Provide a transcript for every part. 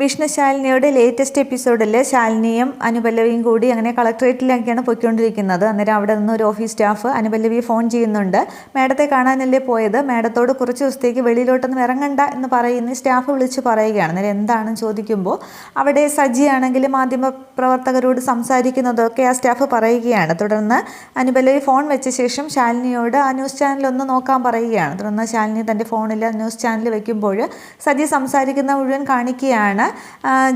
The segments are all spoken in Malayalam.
വിഷ്ണു ശാലിനിയുടെ ലേറ്റസ്റ്റ് എപ്പിസോഡിൽ ശാലിനിയും അനുപല്ലവിയും കൂടി അങ്ങനെ കളക്ട്രേറ്റിലേക്കാണ് പോയിക്കൊണ്ടിരിക്കുന്നത്. അന്നേരം അവിടെ നിന്ന് ഒരു ഓഫീസ് സ്റ്റാഫ് അനുപല്ലവിയെ ഫോൺ ചെയ്യുന്നുണ്ട്. മാഡത്തെ കാണാനല്ലേ പോയത്? മാഡത്തോട് കുറച്ച് ദിവസത്തേക്ക് വെളിയിലോട്ടൊന്നും ഇറങ്ങണ്ട എന്ന് പറയുന്ന സ്റ്റാഫ് വിളിച്ച് പറയുകയാണ്. അന്നേരം എന്താണെന്ന് ചോദിക്കുമ്പോൾ അവിടെ സജിയാണെങ്കിൽ മാധ്യമ പ്രവർത്തകരോട് സംസാരിക്കുന്നതൊക്കെ ആ സ്റ്റാഫ് പറയുകയാണ്. തുടർന്ന് അനുപല്ലവി ഫോൺ വെച്ച ശേഷം ശാലിനിയോട് ആ ന്യൂസ് ചാനൽ ഒന്ന് നോക്കാൻ പറയുകയാണ്. തുടർന്ന് ശാലിനി തന്റെ ഫോണിൽ ന്യൂസ് ചാനൽ വയ്ക്കുമ്പോൾ സജി സംസാരിക്കുന്ന മുഴുവൻ കാണിക്കുകയാണ്.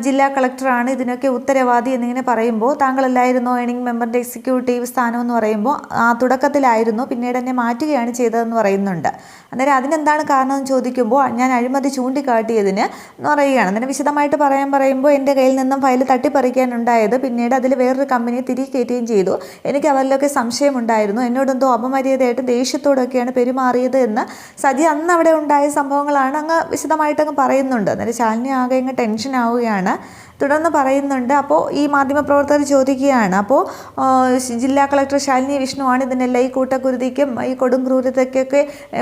ജില്ലാ കളക്ടറാണ് ഇതിനൊക്കെ ഉത്തരവാദി എന്നിങ്ങനെ പറയുമ്പോൾ താങ്കളല്ലായിരുന്നോ ഏണിംഗ് മെമ്പറിന്റെ എക്സിക്യൂട്ടീവ് സ്ഥാനം എന്ന് പറയുമ്പോൾ ആ തുടക്കത്തിലായിരുന്നു പിന്നീട് എന്നെ മാറ്റുകയാണ് ചെയ്തതെന്ന് പറയുന്നുണ്ട്. അന്നേരം അതിനെന്താണ് കാരണം എന്ന് ചോദിക്കുമ്പോൾ ഞാൻ അഴിമതി ചൂണ്ടിക്കാട്ടിയതിന് എന്ന് പറയുകയാണ്. അന്നേരം വിശദമായിട്ട് പറയാൻ പറയുമ്പോൾ എന്റെ കയ്യിൽ നിന്നും ഫയൽ തട്ടിപ്പറിക്കാനുണ്ടായത് പിന്നീട് അതിൽ വേറൊരു കമ്പനിയെ തിരികെ കയറ്റുകയും ചെയ്തു. എനിക്ക് അവരിലൊക്കെ സംശയമുണ്ടായിരുന്നു. എന്നോടെന്തോ അപമര്യാദയായിട്ട് ദേഷ്യത്തോടൊക്കെയാണ് പെരുമാറിയത് എന്ന് സജി അന്ന് അവിടെ ഉണ്ടായ സംഭവങ്ങളാണ് അങ്ങ് വിശദമായിട്ടങ്ങ് പറയുന്നുണ്ട്. അന്നേരം ശാലിനി ആകെ അങ്ങ് ടെൻഷൻ ആവുകയാണ് തുടർന്ന് പറയുന്നുണ്ട് അപ്പോൾ ഈ മാധ്യമപ്രവർത്തകർ ചോദിക്കുകയാണ് അപ്പോൾ ജില്ലാ കളക്ടർ ശാലിനി വിഷ്ണുവാണ് ഇതിനെല്ലാം ഈ കൂട്ടക്കുരുതിക്കും ഈ കൊടും ക്രൂരതയ്ക്കൊക്കെ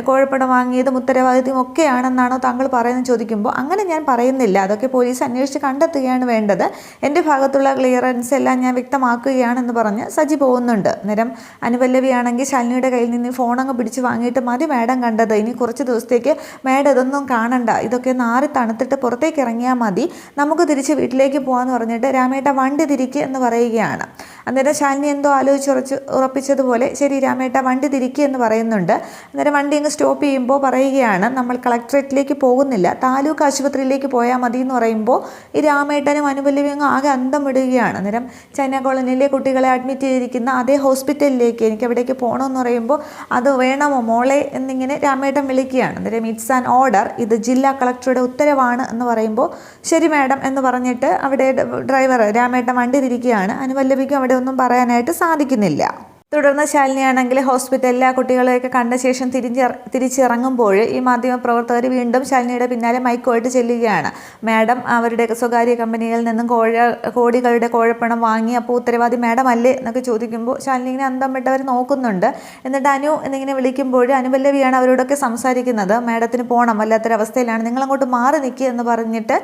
കോഴപ്പണം വാങ്ങിയതും ഉത്തരവാദിത്വം ഒക്കെയാണെന്നാണോ താങ്കൾ പറയുന്നത്? ചോദിക്കുമ്പോൾ അങ്ങനെ ഞാൻ പറയുന്നില്ല. അതൊക്കെ പോലീസ് അന്വേഷിച്ച് കണ്ടെത്തുകയാണ് വേണ്ടത്. എന്റെ ഭാഗത്തുള്ള ക്ലിയറൻസ് എല്ലാം ഞാൻ വ്യക്തമാക്കുകയാണെന്ന് പറഞ്ഞ് സജി പോകുന്നുണ്ട്. നേരം അനുപല്ലവിയാണെങ്കിൽ ശാലിനിയുടെ കയ്യിൽ നിന്ന് ഫോൺ അങ്ങ് പിടിച്ച് വാങ്ങിയിട്ട് മതി മാഡം കണ്ടത്. ഇനി കുറച്ച് ദിവസത്തേക്ക് മാഡം ഇതൊന്നും കാണണ്ട. ഇതൊക്കെ ആറി തണുത്തിട്ട് പുറത്തേക്ക് ഇറങ്ങിയാൽ മതി. നമുക്ക് തിരിച്ച് വീട്ടിലേക്ക് പോകാമെന്ന് പറഞ്ഞിട്ട് രാമേട്ട വണ്ടി തിരിക്കുക എന്ന് പറയുകയാണ്. അന്നേരം ശാലിനി എന്തോ ആലോചിച്ചുറച്ച് ഉറപ്പിച്ചതുപോലെ ശരി രാമേട്ട വണ്ടി തിരിക്കുക എന്ന് പറയുന്നുണ്ട്. അന്നേരം വണ്ടി അങ്ങ് സ്റ്റോപ്പ് ചെയ്യുമ്പോൾ പറയുകയാണ് നമ്മൾ കളക്ടറേറ്റിലേക്ക് പോകുന്നില്ല താലൂക്ക് ആശുപത്രിയിലേക്ക് പോയാൽ മതി എന്ന് പറയുമ്പോൾ ഈ രാമേട്ടനും അനുപല്ലവിയും അങ്ങ് ആകെ അന്തം വിടുകയാണ് അന്നേരം ചൈന കോളനിയിലെ കുട്ടികളെ അഡ്മിറ്റ് ചെയ്തിരിക്കുന്ന അതേ ഹോസ്പിറ്റലിലേക്ക് എനിക്ക് അവിടേക്ക് പോകണമെന്ന് പറയുമ്പോൾ അത് വേണമോ മോളെ എന്നിങ്ങനെ രാമേട്ടൻ വിളിക്കുകയാണ്. അന്നേരം ഇറ്റ്സ് ആൻ ഓർഡർ ഇത് ജില്ലാ കളക്ടറുടെ ഉത്തരവാണ് എന്ന് പറയുമ്പോൾ ശരി മാഡം എന്ന് പറഞ്ഞിട്ട് അവിടെ ഡ്രൈവർ രാമേട്ടൻ വണ്ടി തിരിക്കുകയാണ്. അനുപല്ലവിക്കും അവിടെ ഒന്നും പറയാനായിട്ട് സാധിക്കുന്നില്ല. തുടർന്ന് ശാലിനിയാണെങ്കിൽ ഹോസ്പിറ്റലിലെ ആ കുട്ടികളെയൊക്കെ കണ്ട ശേഷം തിരിഞ്ഞ് തിരിച്ചിറങ്ങുമ്പോൾ ഈ മാധ്യമപ്രവർത്തകർ വീണ്ടും ശാലിനിയുടെ പിന്നാലെ മൈക്കുമായിട്ട് ചെല്ലുകയാണ്. മാഡം അവരുടെ സ്വകാര്യ കമ്പനിയിൽ നിന്നും കോഴ കോടികളുടെ കോഴപ്പണം വാങ്ങി അപ്പോൾ ഉത്തരവാദി മാഡം അല്ലേ? എന്നൊക്കെ ചോദിക്കുമ്പോൾ ശാലിനി ഇങ്ങനെ അന്തം നോക്കുന്നുണ്ട്. എന്നിട്ട് അനു എന്നിങ്ങനെ വിളിക്കുമ്പോൾ അനുപല്ലവിയാണ് അവരോടൊക്കെ സംസാരിക്കുന്നത്. മാഡത്തിന് പോകണം വല്ലാത്തൊരവസ്ഥയിലാണ്. നിങ്ങളങ്ങോട്ട് മാറി നിൽക്കുക എന്ന് പറഞ്ഞിട്ട്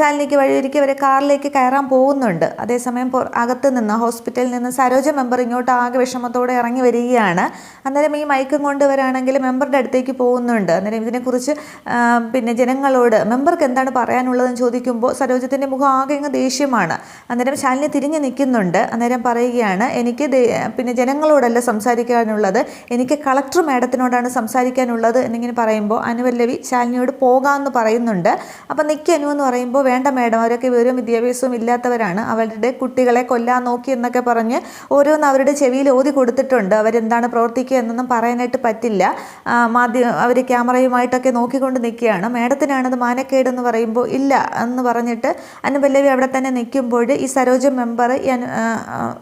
ശാലിനിക്ക് വഴിയൊരുക്കി അവരെ കാറിലേക്ക് കയറാൻ പോകുന്നുണ്ട്. അതേസമയം അകത്ത് നിന്ന് ഹോസ്പിറ്റലിൽ നിന്ന് സരോജ മെമ്പർ ഇങ്ങോട്ട് ആകെ വിഷമത്തോടെ ഇറങ്ങി വരികയാണ്. അന്നേരം ഈ മയക്കം കൊണ്ടുവരാണെങ്കിൽ മെമ്പറുടെ അടുത്തേക്ക് പോകുന്നുണ്ട്. അന്നേരം ഇതിനെക്കുറിച്ച് പിന്നെ ജനങ്ങളോട് മെമ്പർക്ക് എന്താണ് പറയാനുള്ളതെന്ന് ചോദിക്കുമ്പോൾ സരോജത്തിന്റെ മുഖം ആകെ അങ്ങ് ദേഷ്യമാണ്. അന്നേരം ശാലിനി തിരിഞ്ഞ് നിൽക്കുന്നുണ്ട്. അന്നേരം പറയുകയാണ് എനിക്ക് പിന്നെ ജനങ്ങളോടല്ല സംസാരിക്കാനുള്ളത്. എനിക്ക് കളക്ടർ മാഡത്തിനോടാണ് സംസാരിക്കാനുള്ളത് എന്നിങ്ങനെ പറയുമ്പോൾ അനുവല്ലവി ശാലിനിയോട് പോകാമെന്ന് പറയുന്നുണ്ട്. അപ്പം നിൽക്കി അനു എന്ന് പറയുമ്പോൾ വേണ്ട മാഡം അവരൊക്കെ വിവരവും വിദ്യാഭ്യാസവും ഇല്ലാത്തവരാണ്. അവരുടെ കുട്ടികളെ കൊല്ലാൻ നോക്കി എന്നൊക്കെ പറഞ്ഞ് ഓരോന്ന് അവരുടെ ചെവിയിൽ ഓതി കൊടുത്തിട്ടുണ്ട്. അവരെന്താണ് പ്രവർത്തിക്കുക എന്നൊന്നും പറയാനായിട്ട് പറ്റില്ല. മാധ്യമ അവർ ക്യാമറയുമായിട്ടൊക്കെ നോക്കിക്കൊണ്ട് നിൽക്കുകയാണ്. മേഡത്തിനാണത് മാനക്കേട് എന്ന് പറയുമ്പോൾ ഇല്ല എന്ന് പറഞ്ഞിട്ട് അനുപല്ലവി അവിടെ തന്നെ നിൽക്കുമ്പോൾ ഈ സരോജ മെമ്പർ ഈ അനു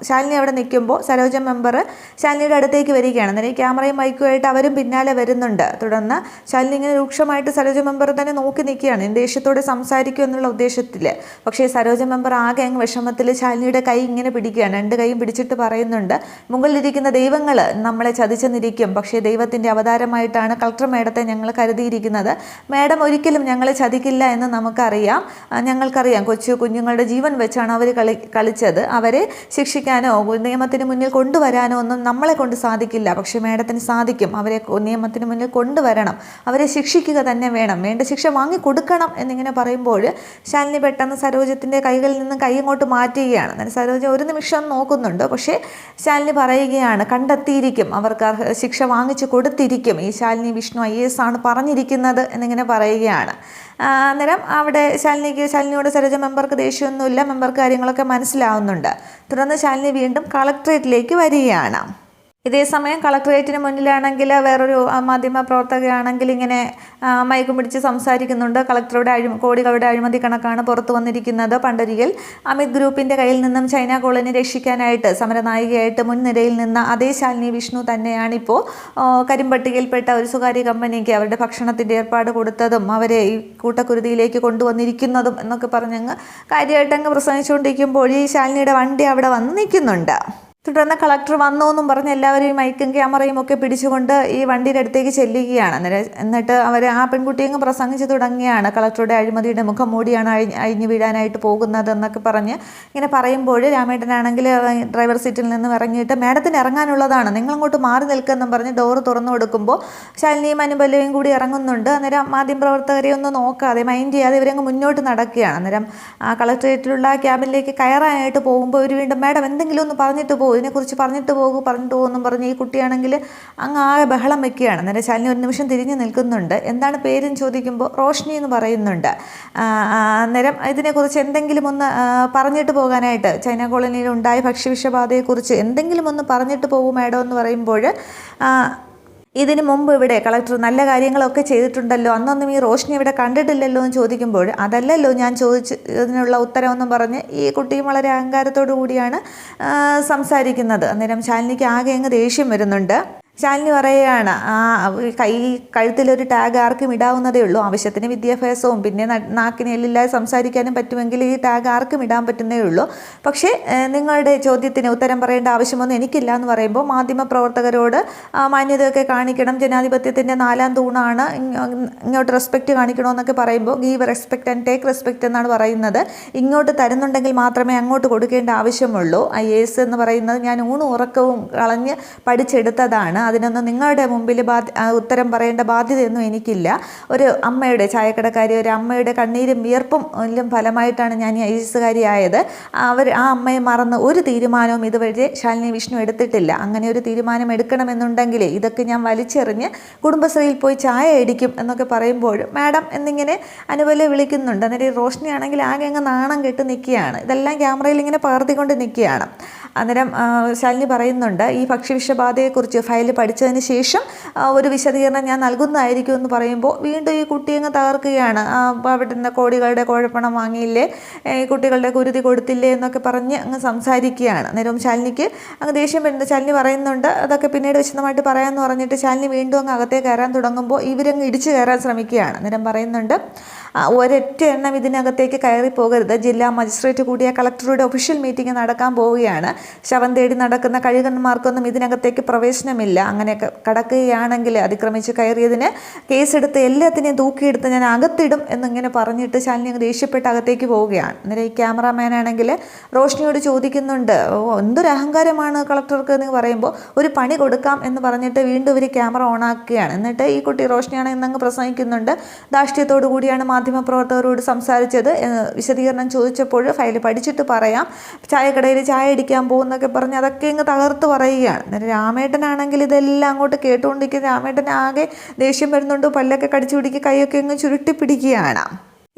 ശാലിനി അവിടെ നിൽക്കുമ്പോൾ സരോജ മെമ്പർ ശാലിനിയുടെ അടുത്തേക്ക് വരികയാണ്. അന്നേരം ഈ ക്യാമറയും മൈക്കുമായിട്ട് അവരും പിന്നാലെ വരുന്നുണ്ട്. തുടർന്ന് ശാലിനി ഇങ്ങനെ രൂക്ഷമായിട്ട് സരോജ മെമ്പർ തന്നെ നോക്കി നിൽക്കുകയാണ്. ദേഷ്യത്തോടെ സംസാരിക്കും എന്നുള്ള ഉദ്ദേശത്തിൽ. പക്ഷേ സരോജ മെമ്പർ ആകെ അങ്ങ് വിഷമത്തിൽ ശാലിനിയുടെ കൈ ഇങ്ങനെ പിടിക്കുകയാണ്. രണ്ട് കൈയും പിടിച്ചിട്ട് പറയുന്നുണ്ട്. മുകളിലിരിക്കുന്ന ദൈവങ്ങൾ നമ്മളെ ചതിച്ചെന്നിരിക്കും. പക്ഷേ ദൈവത്തിന്റെ അവതാരമായിട്ടാണ് കളക്ടർ മേഡത്തെ ഞങ്ങൾ കരുതിയിരിക്കുന്നത്. മേഡം ഒരിക്കലും ഞങ്ങളെ ചതിക്കില്ല എന്ന് നമുക്കറിയാം. ഞങ്ങൾക്കറിയാം കൊച്ചു കുഞ്ഞുങ്ങളുടെ ജീവൻ വെച്ചാണ് അവർ കളി കളിച്ചത്. അവരെ ശിക്ഷിക്കാനോ നിയമത്തിന് മുന്നിൽ കൊണ്ടുവരാനോ ഒന്നും നമ്മളെ കൊണ്ട് സാധിക്കില്ല. പക്ഷേ മേഡത്തിന് സാധിക്കും. അവരെ നിയമത്തിന് മുന്നിൽ കൊണ്ടുവരണം. അവരെ ശിക്ഷിക്കുക തന്നെ വേണം. വേണ്ട ശിക്ഷ വാങ്ങിക്കൊടുക്കണം എന്നിങ്ങനെ പറയുമ്പോൾ ശാലിനി പെട്ടെന്ന് സരോജത്തിന്റെ കൈകളിൽ നിന്ന് കൈ ഇങ്ങോട്ട് മാറ്റുകയാണ്. സരോജ ഒരു നിമിഷം നോക്കുന്നുണ്ട്. പക്ഷേ ശാലിനി പറയുകയാണ് കണ്ടെത്തിയിരിക്കും. അവർക്ക് ശിക്ഷ വാങ്ങിച്ചു കൊടുത്തിരിക്കും. ഈ ശാലിനി വിഷ്ണു ഐ എസ് ആണ് പറഞ്ഞിരിക്കുന്നത് എന്നിങ്ങനെ പറയുകയാണ്. അന്നേരം അവിടെ ശാലിനിക്ക് ശാലിനിയോട് സരോജ മെമ്പർക്ക് ദേഷ്യമൊന്നുമില്ല. മെമ്പർക്ക് കാര്യങ്ങളൊക്കെ മനസ്സിലാവുന്നുണ്ട്. തുടർന്ന് ശാലിനി വീണ്ടും കളക്ട്രേറ്റിലേക്ക് വരികയാണ്. ഇതേസമയം കളക്ട്രേറ്റിന് മുന്നിലാണെങ്കിൽ വേറൊരു മാധ്യമ പ്രവർത്തകയാണെങ്കിൽ ഇങ്ങനെ മയക്കും പിടിച്ച് സംസാരിക്കുന്നുണ്ട്. കളക്ടറുടെ അഴി കോടികളുടെ അഴിമതി കണക്കാണ് പുറത്തു വന്നിരിക്കുന്നത് പണ്ടൊരിക്കൽ അമിത് ഗ്രൂപ്പിന്റെ കയ്യിൽ നിന്നും ചൈന കോളനി രക്ഷിക്കാനായിട്ട് സമരനായികയായിട്ട് മുൻനിരയിൽ നിന്ന അതേ ശാലിനി വിഷ്ണു തന്നെയാണിപ്പോൾ കരിമ്പട്ടികയിൽപ്പെട്ട ഒരു സ്വകാര്യ കമ്പനിക്ക് അവരുടെ ഭക്ഷണത്തിന്റെ ഏർപ്പാട് കൊടുത്തതും അവരെ ഈ കൂട്ടക്കുരുതിയിലേക്ക് കൊണ്ടുവന്നിരിക്കുന്നതും എന്നൊക്കെ പറഞ്ഞങ്ങ് കാര്യമായിട്ടങ്ങ് പ്രസംഗിച്ചുകൊണ്ടിരിക്കുമ്പോൾ ഈ ശാലിനിയുടെ വണ്ടി അവിടെ വന്ന് നിൽക്കുന്നുണ്ട്. തുടർന്ന് കളക്ടർ വന്നു എന്നും പറഞ്ഞ് എല്ലാവരെയും മൈക്കും ക്യാമറയും ഒക്കെ പിടിച്ചുകൊണ്ട് ഈ വണ്ടിയുടെ അടുത്തേക്ക് ചെല്ലുകയാണ്. എന്നിട്ട് അവർ ആ പെൺകുട്ടിയങ്ങ് പ്രസംഗിച്ചു തുടങ്ങിയാണ്. കളക്ടറുടെ അഴിമതിയുടെ മുഖം മൂടിയാണ് അഴിഞ്ഞ് അഴിഞ്ഞു വീഴാനായിട്ട് പോകുന്നത് എന്നൊക്കെ പറഞ്ഞ് ഇങ്ങനെ പറയുമ്പോൾ രാമേട്ടനാണെങ്കിൽ ഡ്രൈവർ സീറ്റിൽ നിന്ന് ഇറങ്ങിയിട്ട് മേഡത്തിന് ഇറങ്ങാനുള്ളതാണ് നിങ്ങളങ്ങോട്ട് മാറി നിൽക്കുമെന്നും പറഞ്ഞ് ഡോറ് തുറന്നു കൊടുക്കുമ്പോൾ ശാലിനിയും അനുപല്ലയും കൂടി ഇറങ്ങുന്നുണ്ട്. അന്നേരം മാധ്യമപ്രവർത്തകരെ ഒന്നും നോക്കാതെ മൈൻഡ് ചെയ്യാതെ ഇവരങ്ങ് മുന്നോട്ട് നടക്കുകയാണ്. അന്നേരം ആ കളക്ടറേറ്റിലുള്ള ക്യാബിനിലേക്ക് കയറാനായിട്ട് പോകുമ്പോൾ ഇവർ വീണ്ടും മേഡം എന്തെങ്കിലും ഒന്ന് പറഞ്ഞിട്ട് പോകും ഇതിനെക്കുറിച്ച് പറഞ്ഞിട്ട് പോകും പറഞ്ഞിട്ട് പോകുമെന്നും പറഞ്ഞ് ഈ കുട്ടിയാണെങ്കിൽ അങ്ങ് ആകെ ബഹളം വെക്കുകയാണ്. നേരെ ശാലിനി ഒരു നിമിഷം തിരിഞ്ഞ് നിൽക്കുന്നുണ്ട്. എന്താണ് പേരും ചോദിക്കുമ്പോൾ റോഷ്നി എന്ന് പറയുന്നുണ്ട്. അന്നേരം ഇതിനെക്കുറിച്ച് എന്തെങ്കിലും ഒന്ന് പറഞ്ഞിട്ട് പോകാനായിട്ട് ചൈന കോളനിയിൽ ഉണ്ടായ ഭക്ഷ്യവിഷബാധയെക്കുറിച്ച് എന്തെങ്കിലും ഒന്ന് പറഞ്ഞിട്ട് പോകും മേഡം എന്ന് പറയുമ്പോൾ ഇതിന് മുമ്പ് ഇവിടെ കളക്ടർ നല്ല കാര്യങ്ങളൊക്കെ ചെയ്തിട്ടുണ്ടല്ലോ. അന്നൊന്നും ഈ റോഷിനി ഇവിടെ കണ്ടിട്ടില്ലല്ലോ എന്ന് ചോദിക്കുമ്പോൾ അതല്ലല്ലോ ഞാൻ ചോദിച്ചതിനുള്ള ഇതിനുള്ള ഉത്തരവെന്നും പറഞ്ഞ് ഈ കുട്ടിയും വളരെ അഹങ്കാരത്തോടു കൂടിയാണ് സംസാരിക്കുന്നത്. അന്നേരം ശാലിനിക്ക് ആകെ അങ്ങ് ദേഷ്യം വരുന്നുണ്ട്. ശാലിനി പറയുകയാണ് ആ കൈ കഴുത്തിലൊരു ടാഗ് ആർക്കും ഇടാവുന്നതേ ഉള്ളൂ. ആവശ്യത്തിന് വിദ്യാഭ്യാസവും പിന്നെ നാക്കിന് എല്ലില്ലാതെ സംസാരിക്കാനും പറ്റുമെങ്കിൽ ഈ ടാഗ് ആർക്കും ഇടാൻ പറ്റുന്നേ ഉള്ളൂ. പക്ഷേ നിങ്ങളുടെ ചോദ്യത്തിന് ഉത്തരം പറയേണ്ട ആവശ്യമൊന്നും എനിക്കില്ല എന്ന് പറയുമ്പോൾ മാധ്യമപ്രവർത്തകരോട് മാന്യതയൊക്കെ കാണിക്കണം. ജനാധിപത്യത്തിന്റെ നാലാം തൂണാണ്. ഇങ്ങ- ഇങ്ങോട്ട് റെസ്പെക്റ്റ് കാണിക്കണമെന്നൊക്കെ പറയുമ്പോൾ give respect and take respect എന്നാണ് പറയുന്നത്. ഇങ്ങോട്ട് തരുന്നുണ്ടെങ്കിൽ മാത്രമേ അങ്ങോട്ട് കൊടുക്കേണ്ട ആവശ്യമുള്ളൂ. ഐ എസ് എന്ന് പറയുന്നത് ഞാൻ ഊണും ഉറക്കവും കളഞ്ഞ് പഠിച്ചെടുത്തതാണ്. അതിനൊന്നും നിങ്ങളുടെ മുമ്പിൽ ഉത്തരം പറയേണ്ട ബാധ്യതയൊന്നും എനിക്കില്ല. ഒരു അമ്മയുടെ ചായക്കടക്കാരി ഒരു അമ്മയുടെ കണ്ണീരും വിയർപ്പും എല്ലാം ഫലമായിട്ടാണ് ഞാൻ ഈ ഐ എസ് അവർ ആ അമ്മയെ മറന്ന് ഒരു തീരുമാനവും ഇതുവരെ ശാലിനി വിഷ്ണു എടുത്തിട്ടില്ല. അങ്ങനെ ഒരു തീരുമാനം എടുക്കണമെന്നുണ്ടെങ്കിൽ ഇതൊക്കെ ഞാൻ വലിച്ചെറിഞ്ഞ് കുടുംബശ്രീയിൽ പോയി ചായ അടിക്കും എന്നൊക്കെ പറയുമ്പോൾ മാഡം എന്നിങ്ങനെ അനുപോലെ വിളിക്കുന്നുണ്ട്. അന്നേരം ഈ ആണെങ്കിൽ ആകെ അങ്ങ് നാണം കെട്ട് നിൽക്കുകയാണ്. ഇതെല്ലാം ക്യാമറയിൽ ഇങ്ങനെ പകർത്തിക്കൊണ്ട് നിൽക്കുകയാണ്. അന്നേരം ശാലിനി പറയുന്നുണ്ട് ഈ ഭക്ഷ്യവിഷബാധയെക്കുറിച്ച് ഫയൽ പഠിച്ചതിന് ശേഷം ഒരു വിശദീകരണം ഞാൻ നൽകുന്നതായിരിക്കും എന്ന് പറയുമ്പോൾ വീണ്ടും ഈ കുട്ടി അങ്ങ് തകർക്കുകയാണ്. ആ, അവിടെ നിന്ന് കോടികളുടെ കുഴപ്പണം വാങ്ങിയില്ലേ ഈ കുട്ടികളുടെ കുരുതി കൊടുത്തില്ലേ എന്നൊക്കെ പറഞ്ഞ് അങ്ങ് സംസാരിക്കുകയാണ്. അന്നേരം ശാലിനിക്ക് അങ്ങ് ദേഷ്യം വരുന്നത് ശാലിനി പറയുന്നുണ്ട് അതൊക്കെ പിന്നീട് വിശദമായിട്ട് പറയാമെന്ന് പറഞ്ഞിട്ട് ശാലിനി വീണ്ടും അങ്ങ് അകത്തേക്ക് കയറാൻ തുടങ്ങുമ്പോൾ ഇവരങ്ങ് ഇടിച്ചു കയറാൻ ശ്രമിക്കുകയാണ്. അന്നേരം പറയുന്നുണ്ട് ഒരൊറ്റ എണ്ണം ഇതിനകത്തേക്ക് കയറി പോകരുത്. ജില്ലാ മജിസ്ട്രേറ്റ് കൂടിയ കളക്ടറുടെ ഒഫീഷ്യൽ മീറ്റിംഗ് നടക്കാൻ പോവുകയാണ്. ശവം തേടി നടക്കുന്ന കഴുകന്മാർക്കൊന്നും ഇതിനകത്തേക്ക് പ്രവേശനമില്ല. അങ്ങനെയൊക്കെ കടക്കുകയാണെങ്കിൽ അതിക്രമിച്ച് കയറിയതിന് കേസെടുത്ത് എല്ലാത്തിനെയും തൂക്കിയെടുത്ത് ഞാൻ അകത്തിടും എന്നിങ്ങനെ പറഞ്ഞിട്ട് ശാലിനി അങ്ങ് ദേഷ്യപ്പെട്ട് അകത്തേക്ക് പോവുകയാണ്. അന്നേരം ഈ ക്യാമറാമാൻ ആണെങ്കിൽ റോഷ്നിയോട് ചോദിക്കുന്നുണ്ട് എന്തൊരു അഹങ്കാരമാണ് കളക്ടർക്ക്? എന്ന് പറയുമ്പോൾ ഒരു പണി കൊടുക്കാം എന്ന് പറഞ്ഞിട്ട് വീണ്ടും ഒരു ക്യാമറ ഓണാക്കുകയാണ് എന്നിട്ട് ഈ കുട്ടി റോഷ്നിയാണ് എന്നങ്ങ് പ്രസംഗിക്കുന്നുണ്ട്. ധാർഷ്ട്യത്തോടു കൂടിയാണ് മാധ്യമപ്രവർത്തകരോട് സംസാരിച്ചത് വിശദീകരണം ചോദിച്ചപ്പോൾ ഫയൽ പഠിച്ചിട്ട് പറയാം ചായക്കടയിൽ ചായ അടിക്കാൻ പോകുന്നൊക്കെ പറഞ്ഞ് അതൊക്കെ ഇങ്ങ് തകർത്ത് പറയുകയാണ്. എന്നിട്ട് രാമേട്ടനാണെങ്കിൽ ഇതെല്ലാം അങ്ങോട്ട് കേട്ടുകൊണ്ടിരിക്കുന്ന രാമേട്ടൻ ആകെ ദേഷ്യം വരുന്നുണ്ട് പല്ലൊക്കെ കടിച്ചു പിടിക്കുക കൈയൊക്കെ ഇങ്ങ് ചുരുട്ടി പിടിക്കുകയാണ്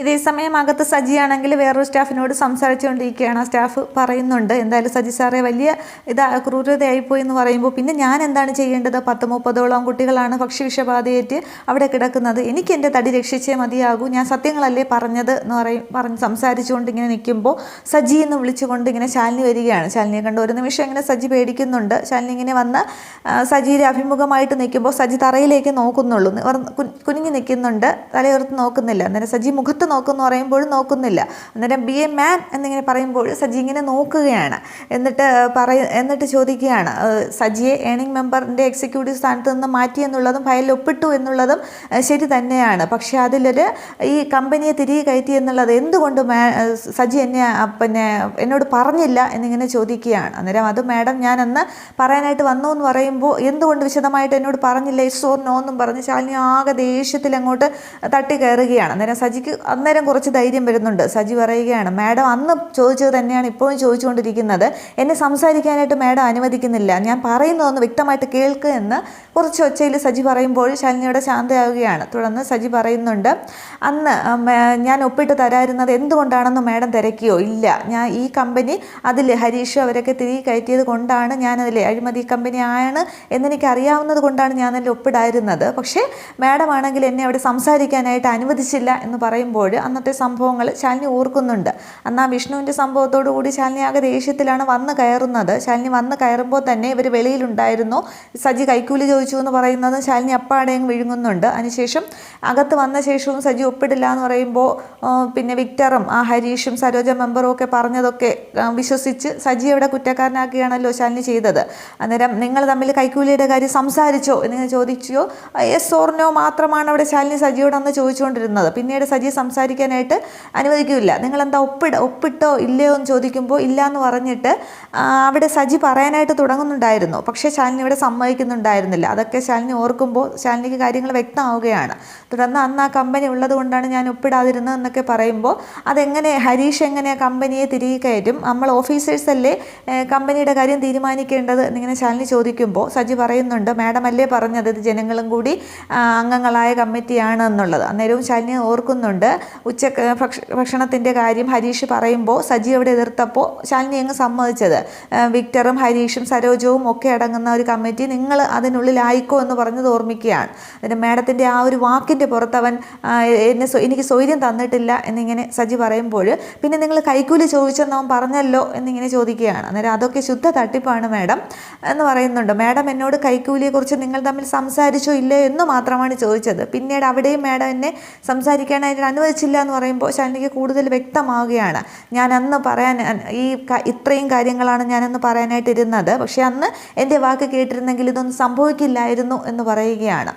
ഇതേ സമയം അകത്ത് സജിയാണെങ്കിൽ വേറൊരു സ്റ്റാഫിനോട് സംസാരിച്ചുകൊണ്ടിരിക്കുകയാണ്. സ്റ്റാഫ് പറയുന്നുണ്ട് എന്തായാലും സജി സാറേ വലിയ ഇതാ ക്രൂരതയായിപ്പോയി എന്ന് പറയുമ്പോൾ പിന്നെ ഞാൻ എന്താണ് ചെയ്യേണ്ടത്? പത്ത് മുപ്പതോളം കുട്ടികളാണ് ഭക്ഷ്യവിഷബാധയേറ്റ് അവിടെ കിടക്കുന്നത്. എനിക്ക് എന്റെ തടി രക്ഷിച്ചേ മതിയാകൂ. ഞാൻ സത്യങ്ങളല്ലേ പറഞ്ഞത്? എന്ന് പറയും പറഞ്ഞ് സംസാരിച്ചുകൊണ്ട് ഇങ്ങനെ നിൽക്കുമ്പോൾ സജി എന്ന് വിളിച്ചുകൊണ്ട് ഇങ്ങനെ ശാലിനി വരികയാണ്. ശാലിനിയെ കണ്ട് ഒരു നിമിഷം ഇങ്ങനെ സജി പേടിക്കുന്നുണ്ട്. ശാലിനി ഇങ്ങനെ വന്ന് സജിയുടെ അഭിമുഖമായിട്ട് നിൽക്കുമ്പോൾ സജി തറയിലേക്ക് നോക്കുന്നുള്ളൂ. കുനിഞ്ഞ് നിൽക്കുന്നുണ്ട്. തലയുയർത്ത് നോക്കുന്നില്ല. അന്നേരം സജി മുഖത്ത് നോക്കുന്നു പറയുമ്പോഴും നോക്കുന്നില്ല. അന്നേരം ബി എ മാൻ എന്നിങ്ങനെ പറയുമ്പോൾ സജി ഇങ്ങനെ നോക്കുകയാണ്. എന്നിട്ട് പറയ എന്നിട്ട് ചോദിക്കുകയാണ് സജിയെ ഏണിംഗ് മെമ്പറിന്റെ എക്സിക്യൂട്ടീവ് സ്ഥാനത്ത് നിന്ന് മാറ്റി എന്നുള്ളതും ഫയലിൽ ഒപ്പിട്ടു എന്നുള്ളതും ശരി തന്നെയാണ്. പക്ഷേ അതിലൊരു ഈ കമ്പനിയെ തിരികെ കയറ്റി എന്നുള്ളത് എന്തുകൊണ്ട് മാ സജി എന്നെ പിന്നെ എന്നോട് പറഞ്ഞില്ല എന്നിങ്ങനെ ചോദിക്കുകയാണ്. അന്നേരം അത് മാഡം ഞാൻ അന്ന് പറയാനായിട്ട് വന്നു എന്ന് പറയുമ്പോൾ എന്തുകൊണ്ട് വിശദമായിട്ട് എന്നോട് പറഞ്ഞില്ല ഇസ് നോ എന്നും പറഞ്ഞ് ശാലിനി ആകെ ദേഷ്യത്തിൽ അങ്ങോട്ട് തട്ടി കയറുകയാണ്. അന്നേരം സജിക്ക് അന്നേരം കുറച്ച് ധൈര്യം വരുന്നുണ്ട്. സജി പറയുകയാണ് മാഡം അന്ന് ചോദിച്ചത് തന്നെയാണ് ഇപ്പോഴും ചോദിച്ചുകൊണ്ടിരിക്കുന്നത്. എന്നെ സംസാരിക്കാനായിട്ട് മാഡം അനുവദിക്കുന്നില്ല. ഞാൻ പറയുന്നതൊന്ന് വ്യക്തമായിട്ട് കേൾക്കുക എന്ന് കുറച്ച് ഒച്ചയിൽ സജി പറയുമ്പോൾ ശാലിനിയുടെ ശാന്തയാവുകയാണ്. തുടർന്ന് സജി പറയുന്നുണ്ട് അന്ന് ഞാൻ ഒപ്പിട്ട് തരാതിരുന്നത് എന്തുകൊണ്ടാണെന്ന് മാഡം തിരക്കിയോ? ഇല്ല. ഞാൻ ഈ കമ്പനി അതിൽ ഹരീഷ് അവരൊക്കെ തിരികെ കയറ്റിയത് കൊണ്ടാണ് ഞാനതിൽ അഴിമതി കമ്പനി ആണ് എന്നെനിക്ക് അറിയാവുന്നത് കൊണ്ടാണ് ഞാനതിൽ ഒപ്പിടായിരുന്നത് പക്ഷേ മാഡം ആണെങ്കിൽ എന്നെ അവിടെ സംസാരിക്കാനായിട്ട് അനുവദിച്ചില്ല എന്ന് പറയുമ്പോൾ പറയുമ്പോൾ അന്നത്തെ സംഭവങ്ങൾ ശാലിനി ഓർക്കുന്നുണ്ട്. അന്ന് ആ വിഷ്ണുവിന്റെ സംഭവത്തോടു കൂടി ശാലിനി ആകെ ദേഷ്യത്തിലാണ് വന്ന് കയറുന്നത്. ശാലിനി വന്ന് കയറുമ്പോൾ തന്നെ ഇവർ വെളിയിലുണ്ടായിരുന്നു. സജി കൈക്കൂലി ചോദിച്ചു എന്ന് പറയുന്നത് ശാലിനി അപ്പാടെയും വിഴുങ്ങുന്നുണ്ട്. അതിനുശേഷം അകത്ത് വന്ന ശേഷവും സജി ഒപ്പിടില്ല എന്ന് പറയുമ്പോൾ പിന്നെ വിക്ടറും ആ ഹരീഷും സരോജ മെമ്പറും ഒക്കെ പറഞ്ഞതൊക്കെ വിശ്വസിച്ച് സജി അവിടെ കുറ്റക്കാരനാക്കുകയാണല്ലോ ശാലിനി ചെയ്തത്. അന്നേരം നിങ്ങൾ തമ്മിൽ കൈക്കൂലിയുടെ കാര്യം സംസാരിച്ചോ എന്നിങ്ങനെ ചോദിച്ചോ. എസ് ഓർനോ മാത്രമാണ് അവിടെ ശാലിനി സജിയോട് അന്ന് ചോദിച്ചുകൊണ്ടിരുന്നത്. പിന്നീട് സജി സംസാരിക്കാനായിട്ട് അനുവദിക്കില്ല നിങ്ങളെന്താ ഒപ്പിട ഒപ്പിട്ടോ ഇല്ലയോ എന്ന് ചോദിക്കുമ്പോൾ ഇല്ല എന്ന് പറഞ്ഞിട്ട് അവിടെ സജി പറയാനായിട്ട് തുടങ്ങുന്നുണ്ടായിരുന്നു. പക്ഷേ ശാലിനി ഇവിടെ സമ്മതിക്കുന്നുണ്ടായിരുന്നില്ല. അതൊക്കെ ശാലിനി ഓർക്കുമ്പോൾ ശാലിനിക്ക് കാര്യങ്ങൾ വ്യക്തമാവുകയാണ്. തുടർന്ന് അന്ന് ആ കമ്പനി ഉള്ളതുകൊണ്ടാണ് ഞാൻ ഒപ്പിടാതിരുന്നത് എന്നൊക്കെ പറയുമ്പോൾ അതെങ്ങനെ ഹരീഷ് എങ്ങനെ കമ്പനിയെ തിരികെ കയറ്റും? നമ്മൾ ഓഫീസേഴ്സ് അല്ലേ കമ്പനിയുടെ കാര്യം തീരുമാനിക്കേണ്ടത് എന്നിങ്ങനെ ശാലിനി ചോദിക്കുമ്പോൾ സജി പറയുന്നുണ്ട് മാഡം അല്ലേ പറഞ്ഞത്? ഇത് ജനങ്ങളും കൂടി അംഗങ്ങളായ കമ്മിറ്റിയാണ് എന്നുള്ളത്. അന്നേരവും ശാലിനി ഓർക്കുന്നുണ്ട് ഉച്ച ഭക്ഷ ഭക്ഷണത്തിന്റെ കാര്യം ഹരീഷ് പറയുമ്പോൾ സജി അവിടെ എതിർത്തപ്പോൾ ശാലിനി അങ്ങ് സമ്മതിച്ചത്. വിക്ടറും ഹരീഷും സരോജവും ഒക്കെ അടങ്ങുന്ന ഒരു കമ്മിറ്റി നിങ്ങൾ അതിനുള്ളിലായിക്കോ എന്ന് പറഞ്ഞത് ഓർമ്മിക്കുകയാണ്. അതിന് മേഡത്തിന്റെ ആ ഒരു വാക്കിന്റെ പുറത്തവൻ എന്നെ എനിക്ക് സ്വൈര്യം തന്നിട്ടില്ല എന്നിങ്ങനെ സജി പറയുമ്പോൾ പിന്നെ നിങ്ങൾ കൈക്കൂലി ചോദിച്ചെന്ന് അവൻ പറഞ്ഞല്ലോ എന്നിങ്ങനെ ചോദിക്കുകയാണ്. അന്നേരം അതൊക്കെ ശുദ്ധ തട്ടിപ്പാണ് മാഡം എന്ന് പറയുന്നുണ്ട്. മാഡം എന്നോട് കൈക്കൂലിയെക്കുറിച്ച് നിങ്ങൾ തമ്മിൽ സംസാരിച്ചോ ഇല്ലയോ എന്ന് മാത്രമാണ് ചോദിച്ചത്. പിന്നീട് അവിടെയും മാഡം എന്നെ സംസാരിക്കാനായിട്ട് അനുവദിച്ചില്ല എന്ന് പറയുമ്പോൾ ശാലിനിക്ക് കൂടുതൽ വ്യക്തമാവുകയാണ്. ഞാൻ അന്ന് പറയാൻ ഈ ഇത്രയും കാര്യങ്ങളാണ് ഞാനന്ന് പറയാനായിട്ടിരുന്നത്. പക്ഷേ അന്ന് എന്റെ വാക്ക് കേട്ടിരുന്നെങ്കിൽ ഇതൊന്നും സംഭവിക്കില്ലായിരുന്നു എന്ന് പറയുകയാണ്.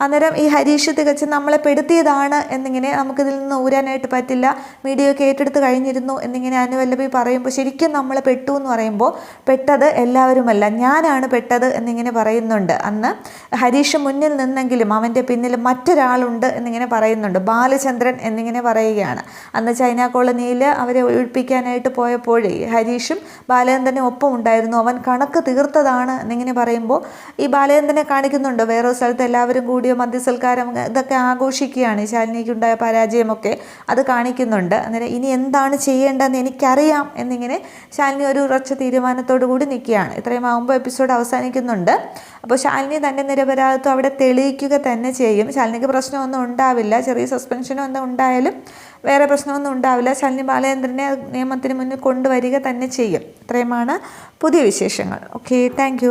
അന്നേരം ഈ ഹരീഷ് തികച്ചും നമ്മളെ പെടുത്തിയതാണ് എന്നിങ്ങനെ നമുക്കിതിൽ നിന്ന് ഊരാനായിട്ട് പറ്റില്ല. മീഡിയയൊക്കെ ഏറ്റെടുത്ത് കഴിഞ്ഞിരുന്നു എന്നിങ്ങനെ അനുവല്ലഭി പറയുമ്പോൾ ശരിക്കും നമ്മളെ പെട്ടു എന്ന് പറയുമ്പോൾ പെട്ടത് എല്ലാവരുമല്ല ഞാനാണ് പെട്ടത് എന്നിങ്ങനെ പറയുന്നുണ്ട്. അന്ന് ഹരീഷ് മുന്നിൽ നിന്നെങ്കിലും അവന്റെ പിന്നിൽ മറ്റൊരാളുണ്ട് എന്നിങ്ങനെ പറയുന്നുണ്ട്. ബാലചന്ദ്രൻ എന്നിങ്ങനെ പറയുകയാണ്. അന്ന് ചൈന കോളനിയിൽ അവരെ ഒഴിപ്പിക്കാനായിട്ട് പോയപ്പോഴേ ഹരീഷും ബാലചന്ദ്രനും ഒപ്പം ഉണ്ടായിരുന്നു. അവൻ കണക്ക് തീർത്തതാണ് എന്നിങ്ങനെ പറയുമ്പോൾ ഈ ബാലചന്ദ്രനെ കാണിക്കുന്നുണ്ട്. വേറൊരു സ്ഥലത്ത് എല്ലാവരും കൂടിയ മദ്യസൽക്കാരം ഇതൊക്കെ ആഘോഷിക്കുകയാണ്. ശാലിനിക്കുണ്ടായ പരാജയമൊക്കെ അത് കാണിക്കുന്നുണ്ട്. അന്നേരം ഇനി എന്താണ് ചെയ്യേണ്ടതെന്ന് എനിക്കറിയാം എന്നിങ്ങനെ ശാലിനി ഒരു ഉറച്ച തീരുമാനത്തോടു കൂടി നിൽക്കുകയാണ്. ഇത്രയും ആകുമ്പോൾ എപ്പിസോഡ് അവസാനിക്കുന്നുണ്ട്. അപ്പോൾ ശാലിനി തന്റെ നിരപരാധിത്വം അവിടെ തെളിയിക്കുക തന്നെ ചെയ്യും. ശാലിനിക്ക് പ്രശ്നമൊന്നും ഉണ്ടാവില്ല. ചെറിയ സസ്പെൻഷനോ ഒന്നും ഉണ്ടായാലും വേറെ പ്രശ്നമൊന്നും ഉണ്ടാവില്ല. ശാലിനി ബാലചന്ദ്രനെ നിയമത്തിന് മുന്നിൽ കൊണ്ടുവരിക തന്നെ ചെയ്യും. ഇത്രയുമാണ് പുതിയ വിശേഷങ്ങൾ. Okay thank